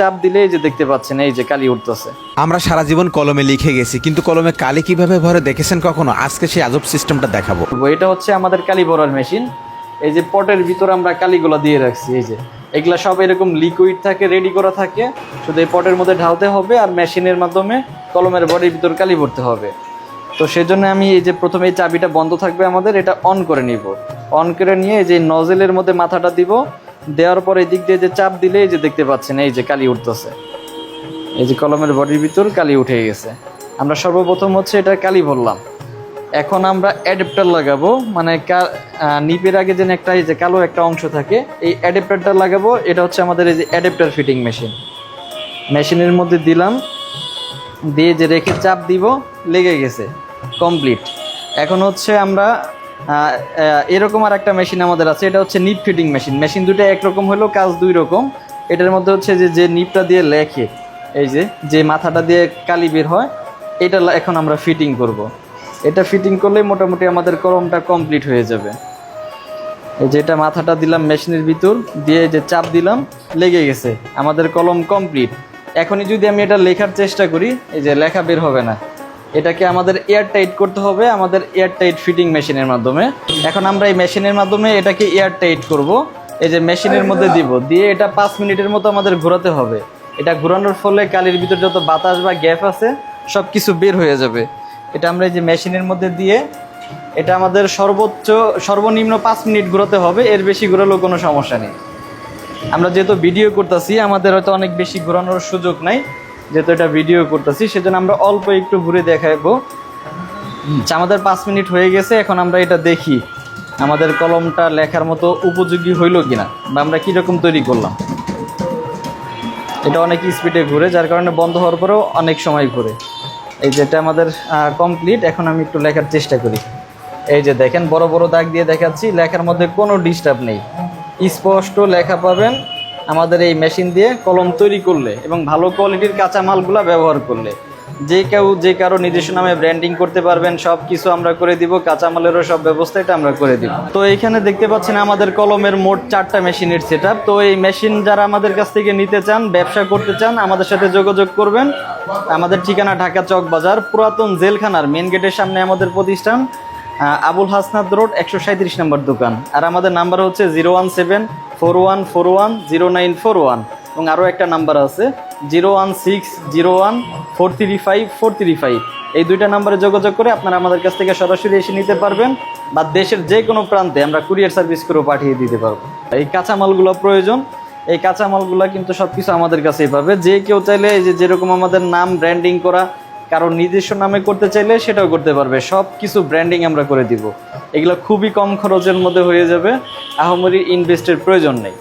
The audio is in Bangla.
চাপ দিলে এই যে দেখতে পাচ্ছেন এই যে কালি উঠতেছে। আমরা সারা জীবন কলমে লিখে গেছি কিন্তু কলমে কালি কীভাবে ভরে দেখেছেন কখনো? আজকে সেই আজব সিস্টেমটা দেখাবো। এটা হচ্ছে আমাদের কালি ভরার মেশিন এই যে পটের ভিতর আমরা কালিগুলো দিয়ে রাখছি এই যে। এগুলা সব এরকম লিকুইড থাকে রেডি করা থাকে। শুধু এই পটের মধ্যে ঢালতে হবে আর মেশিনের মাধ্যমে কলমের বডির ভিতর কালি ভরতে হবে। তো সেজন্য আমি এই যে প্রথমে এই চাবিটা বন্ধ থাকবে আমাদের এটা অন করে নিব। অন করে নিয়ে এই যে নজেলের মধ্যে মাথাটা দিব। দেওয়ার পর এই দিক দিয়ে যে চাপ দিলে এই যে দেখতে পাচ্ছেন, এই যে কালি উঠতেছে। এই যে কলমের বডির ভিতর কালি উঠে গেছে। আমরা সর্বপ্রথম হচ্ছে এটা কালি ভরলাম এখন আমরা অ্যাডাপ্টার লাগাবো মানে নিপের আগে যেন একটা এই যে কালো একটা অংশ থাকে, এই অ্যাডাপ্টারটা লাগাবো। এটা হচ্ছে আমাদের এই যে অ্যাডাপ্টার ফিটিং মেশিন। মেশিনের মধ্যে দিলাম, দিয়ে যে রেখে চাপ দিব, লেগে গেছে, কমপ্লিট। এখন হচ্ছে আমরা এরকম আর একটা মেশিন আমাদের আছে, এটা হচ্ছে নিপ ফিটিং মেশিন মেশিন দুটো একরকম হলেও কাজ দুই রকম। এটার মধ্যে হচ্ছে যে যে নিপটা দিয়ে লেখে, এই যে যে মাথাটা দিয়ে কালি বের হয়, এটা এখন আমরা ফিটিং করব। এটা ফিটিং করলে মোটামুটি আমাদের কলমটা কমপ্লিট হয়ে যাবে। এই যে, এটা মাথাটা দিলাম মেশিনের ভিতর, দিয়ে যে চাপ দিলাম, লেগে গেছে। আমাদের কলম কমপ্লিট এখনই যদি আমি এটা লেখার চেষ্টা করি, এই যে লেখা বের হবে না। এটাকে আমাদের এয়ার টাইট করতে হবে, আমাদের এয়ার টাইট ফিটিং মেশিনের মাধ্যমে। এখন আমরা এই মেশিনের মাধ্যমে এটাকে এয়ার টাইট করব। এই যে মেশিনের মধ্যে দিব, দিয়ে এটা পাঁচ মিনিটের মতো আমাদের ঘোরাতে হবে। এটা ঘোরানোর ফলে কালির ভিতর যত বাতাস বা গ্যাপ আছে সব কিছু বের হয়ে যাবে। এটা আমরা এই যে মেশিনের মধ্যে দিয়ে এটা আমাদের সর্বোচ্চ, সর্বনিম্ন পাঁচ মিনিট ঘোরাতে হবে, এর বেশি ঘোরালেও কোনো সমস্যা নেই। আমরা যেহেতু ভিডিও করতেছি, আমাদের হয়তো অনেক বেশি ঘোরানোর সুযোগ নাই। যেহেতু এটা ভিডিও করতেছি সেজন্য আমরা অল্প একটু ঘুরে দেখাবো আচ্ছা, আমাদের পাঁচ মিনিট হয়ে গেছে এখন আমরা এটা দেখি আমাদের কলমটা লেখার মতো উপযোগী হইল কিনা বা আমরা কীরকম তৈরি করলাম। এটা অনেক স্পিডে ঘুরে যার কারণে বন্ধ হওয়ার পরেও অনেক সময় ঘুরে। এই যেটা আমাদের কমপ্লিট এখন আমি একটু লেখার চেষ্টা করি। এই যে দেখেন বড় বড় দাগ দিয়ে দেখাচ্ছি লেখার মধ্যে কোনো ডিস্টার্ব নেই। স্পষ্ট লেখা পাবেন আমাদের এই মেশিন দিয়ে কলম তৈরি করলে এবং ভালো কোয়ালিটির কাঁচামালগুলো ব্যবহার করলে। যে কেউ, যে কারও নিজস্ব নামে ব্র্যান্ডিং করতে পারবেন, সব কিছু আমরা করে দিব, কাঁচামালেরও সব ব্যবস্থা এটা আমরা করে দিব। তো এখানে দেখতে পাচ্ছেন আমাদের কলমের মোট চারটা মেশিনের সেট তো এই মেশিন যারা আমাদের কাছ থেকে নিতে চান, ব্যবসা করতে চান, আমাদের সাথে যোগাযোগ করবেন। আমাদের ঠিকানা ঢাকা চক বাজার পুরাতন জেলখানার মেন গেটের সামনে আমাদের প্রতিষ্ঠান। আবুল হাসনাদ রোড একশো সাঁত্রিশ নম্বর দোকান। আর আমাদের নাম্বার হচ্ছে zero one seven four one four one zero nine four one. এবং আরও একটা নাম্বার আছে zero one six zero one four three five four three five. এই দুইটা নাম্বারে যোগাযোগ করে আপনারা আমাদের কাছ থেকে সরাসরি এসে নিতে পারবেন বা দেশের যে কোনো প্রান্তে আমরা কুরিয়ার সার্ভিস করেও পাঠিয়ে দিতে পারব। এই কাঁচামালগুলো প্রয়োজন। এই কাঁচামালগুলো কিন্তু সব কিছু আমাদের কাছেই পাবে। যে কেউ চাইলে এই যে যেরকম আমাদের নাম ব্র্যান্ডিং করা কারও নিজস্ব নামে করতে চাইলে সেটাও করতে পারবে। সব কিছু ব্র্যান্ডিং আমরা করে দিব। এগুলো খুবই কম খরচের মধ্যে হয়ে যাবে। আহমরি ইনভেস্টের প্রয়োজন নেই।